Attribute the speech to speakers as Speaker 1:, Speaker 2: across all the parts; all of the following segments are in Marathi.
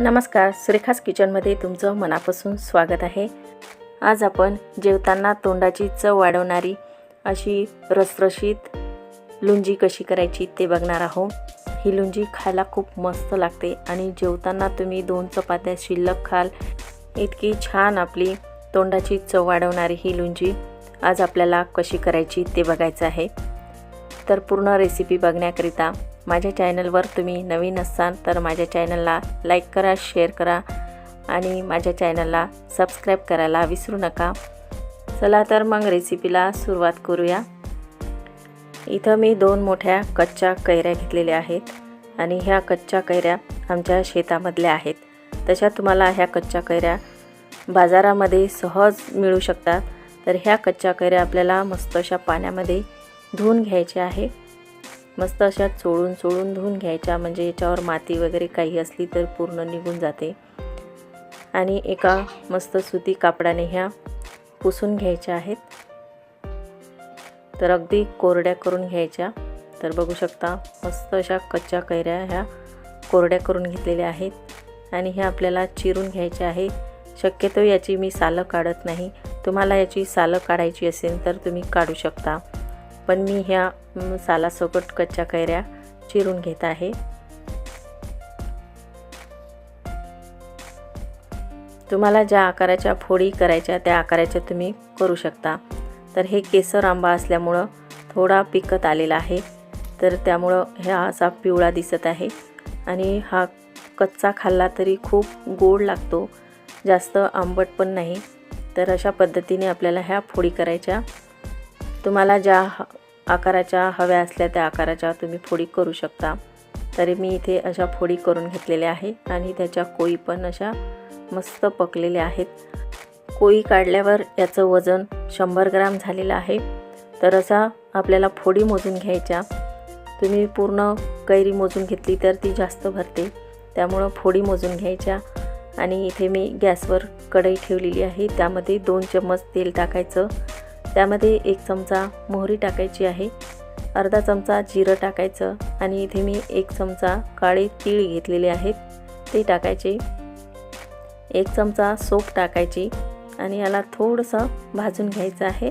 Speaker 1: नमस्कार सुरेखास किचनमध्ये तुमचं मनापासून स्वागत आहे. आज आपण जेवताना तोंडाची चव वाढवणारी अशी रसरशीत लुंजी कशी करायची ते बघणार आहोत. ही लुंजी खायला खूप मस्त लागते आणि जेवताना तुम्ही दोन चपात्या शिल्लक खाल. इतकी छान आपली तोंडाची चव वाढवणारी ही लुंजी आज आपल्याला कशी करायची ते बघायचं आहे. तर पूर्ण रेसिपी बघण्याकरिता माझ्या चॅनलवर तुम्ही नवीन असाल तर माझ्या चॅनलला लाईक करा शेअर करा आणि माझ्या चॅनलला सबस्क्राईब करायला विसरू नका. चला तर मग रेसिपीला सुरुवात करूया. इथं मी दोन मोठ्या कच्च्या कैऱ्या घेतलेल्या आहेत आणि ह्या कच्च्या कैऱ्या आमच्या शेतामधल्या आहेत. तशा तुम्हाला ह्या कच्च्या कैऱ्या बाजारामध्ये सहज मिळू शकतात. तर ह्या कच्च्या कैऱ्या आपल्याला मस्त अशा पाण्यामध्ये धुवून घ्यायच्या आहे. मस्त अशा चोळून चोळून धुवून घ्यायच्या. म्हणजे याच्यावर माती वगैरे काही असली तर पूर्ण निघून जाते. आणि एका मस्त सुती कापडाने ह्या पुसून घ्यायच्या आहेत. तर अगदी कोरड्या करून घ्यायच्या. तर बघू शकता मस्त अशा कच्च्या कैऱ्या ह्या कोरड्या करून घेतलेल्या आहेत. आणि ह्या आपल्याला चिरून घ्यायच्या आहे शक्यतो याची मी सालं काढत नाही. तुम्हाला याची सालं काढायची असेल तर तुम्ही काढू शकता. पण मी ह्या सालासोबत कच्च्या कैऱ्या चिरून घेत आहे. तुम्हाला ज्या आकाराच्या फोडी करायच्या त्या आकाराच्या तुम्ही करू शकता. तर हे केसर आंबा असल्यामुळं थोडा पिकत आलेला आहे. तर त्यामुळं ह्या असा पिवळा दिसत आहे. आणि हा कच्चा खाल्ला तरी खूप गोड लागतो. जास्त आंबट पण नाही. तर अशा पद्धतीने आपल्याला ह्या फोडी करायच्या तुम्हाला ज्या आकाराच्या हव्या असल्या त्या आकाराच्या तुम्ही फोडी करू शकता. तरी मी इथे अशा फोडी करून घेतलेल्या आहे आणि त्याच्या कोई पण अशा मस्त पकलेल्या आहेत. कोई काढल्यावर याचं वजन शंभर ग्राम झालेलं आहे. तर असा आपल्याला फोडी मोजून घ्यायच्या. तुम्ही पूर्ण कैरी मोजून घेतली तर ती जास्त भरते. त्यामुळं फोडी मोजून घ्यायच्या. आणि इथे मी गॅसवर कढई ठेवलेली आहे. त्यामध्ये दोन चम्मच तेल टाकायचं. त्यामध्ये एक चमचा मोहरी टाकायची आहे अर्धा चमचा जिरं टाकायचं आणि इथे मी एक चमचा काळे तीळ घेतलेले आहेत ते टाकायचे. एक चमचा सोप टाकायची आणि याला थोडंसं भाजून घ्यायचं आहे.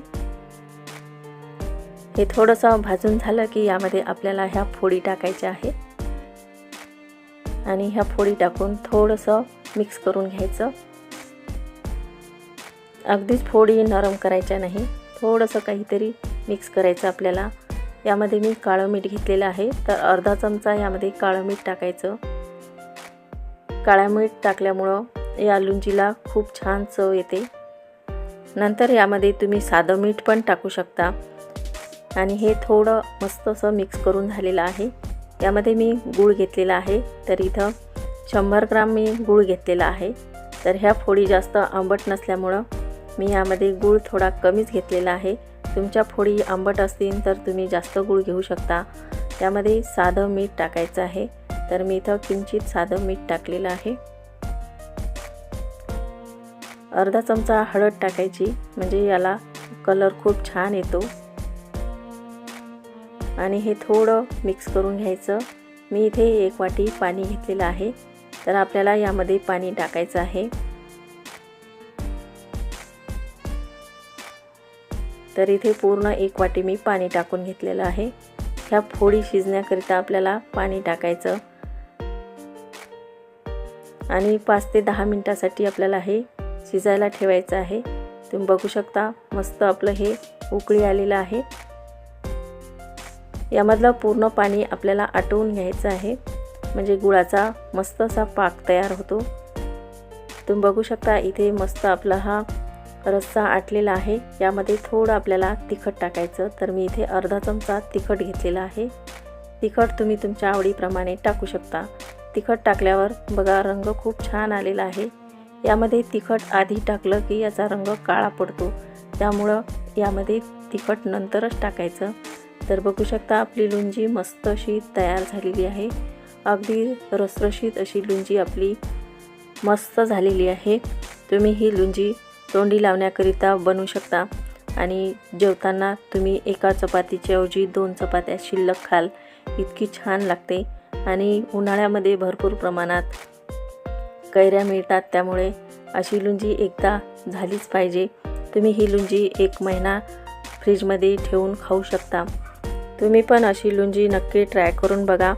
Speaker 1: हे थोडंसं भाजून झालं की यामध्ये आपल्याला ह्या फोडी टाकायच्या आहे आणि ह्या फोडी टाकून थोडंसं मिक्स करून घ्यायचं. अगदीच फोडी नरम करायच्या नाही. थोडंसं काहीतरी मिक्स करायचं आपल्याला. यामध्ये मी काळं मीठ घेतलेलं आहे. तर अर्धा चमचा यामध्ये काळं मीठ टाकायचं. काळ्या मीठ टाकल्यामुळं या लुंजीला खूप छान चव येते. नंतर यामध्ये तुम्ही साधं मीठ पण टाकू शकता. आणि हे थोडं मस्त असं मिक्स करून झालेलं आहे. यामध्ये मी गूळ घेतलेला आहे. तर इथं शंभर ग्राम मी गूळ घेतलेला आहे. तर ह्या फोडी जास्त आंबट नसल्यामुळं मी यामध्ये गूळ थोडा कमीच घेतलेला आहे. तुमच्या फोडी आंबट असतील तर तुम्ही जास्त गूळ घेऊ शकता. त्यामध्ये साधं मीठ टाकायचं आहे. तर मी इथं किंचित साधं मीठ टाकलेलं आहे. अर्धा चमचा हळद टाकायची म्हणजे याला कलर खूप छान येतो. आणि हे थोडं मिक्स करून घ्यायचं. मी इथे एक वाटी पाणी घेतलेलं आहे. तर आपल्याला यामध्ये पाणी टाकायचं आहे. तर इथे पूर्ण एक वाटी मी पाणी टाकून घेतलेलं आहे. ह्या फोडी शिजण्याकरिता आपल्याला पाणी टाकायचं. आणि पाच ते दहा मिनटासाठी आपल्याला हे शिजायला ठेवायचं आहे. तुम्ही बघू शकता मस्त आपलं हे उकळी आलेलं आहे. यामधलं पूर्ण पाणी आपल्याला आटवून घ्यायचं आहे. म्हणजे गुळाचा मस्त असा पाक तयार होतो. तुम्ही बघू शकता इथे मस्त आपला हा रस्सा आटलेला आहे. यामध्ये थोडं आपल्याला तिखट टाकायचं. तर मी इथे अर्धा चमचा तिखट घेतलेला आहे. तिखट तुम्ही तुमच्या आवडीप्रमाणे टाकू शकता. तिखट टाकल्यावर बघा रंग खूप छान आलेला आहे. यामध्ये तिखट आधी टाकलं की याचा रंग काळा पडतो. त्यामुळं यामध्ये तिखट नंतरच टाकायचं. तर बघू शकता आपली लुंजी मस्त अशी तयार झालेली आहे. अगदी रसरशीत अशी लुंजी आपली मस्त झालेली आहे. तुम्ही ही लुंजी तोंडी लावण्याकरिता बनवू शकता. आणि जेवताना तुम्ही एका चपातीच्या ऐवजी दोन चपात्या शिल्लक खाल. इतकी छान लागते. आणि उन्हाळ्यामध्ये भरपूर प्रमाणात कैऱ्या मिळतात. त्यामुळे अशी लुंजी एकदा झालीच पाहिजे. तुम्ही ही लुंजी एक महिना फ्रीजमध्ये ठेवून खाऊ शकता. तुम्ही पण अशी लुंजी नक्की ट्राय करून बघा.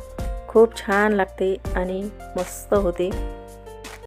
Speaker 1: खूप छान लागते आणि मस्त होते.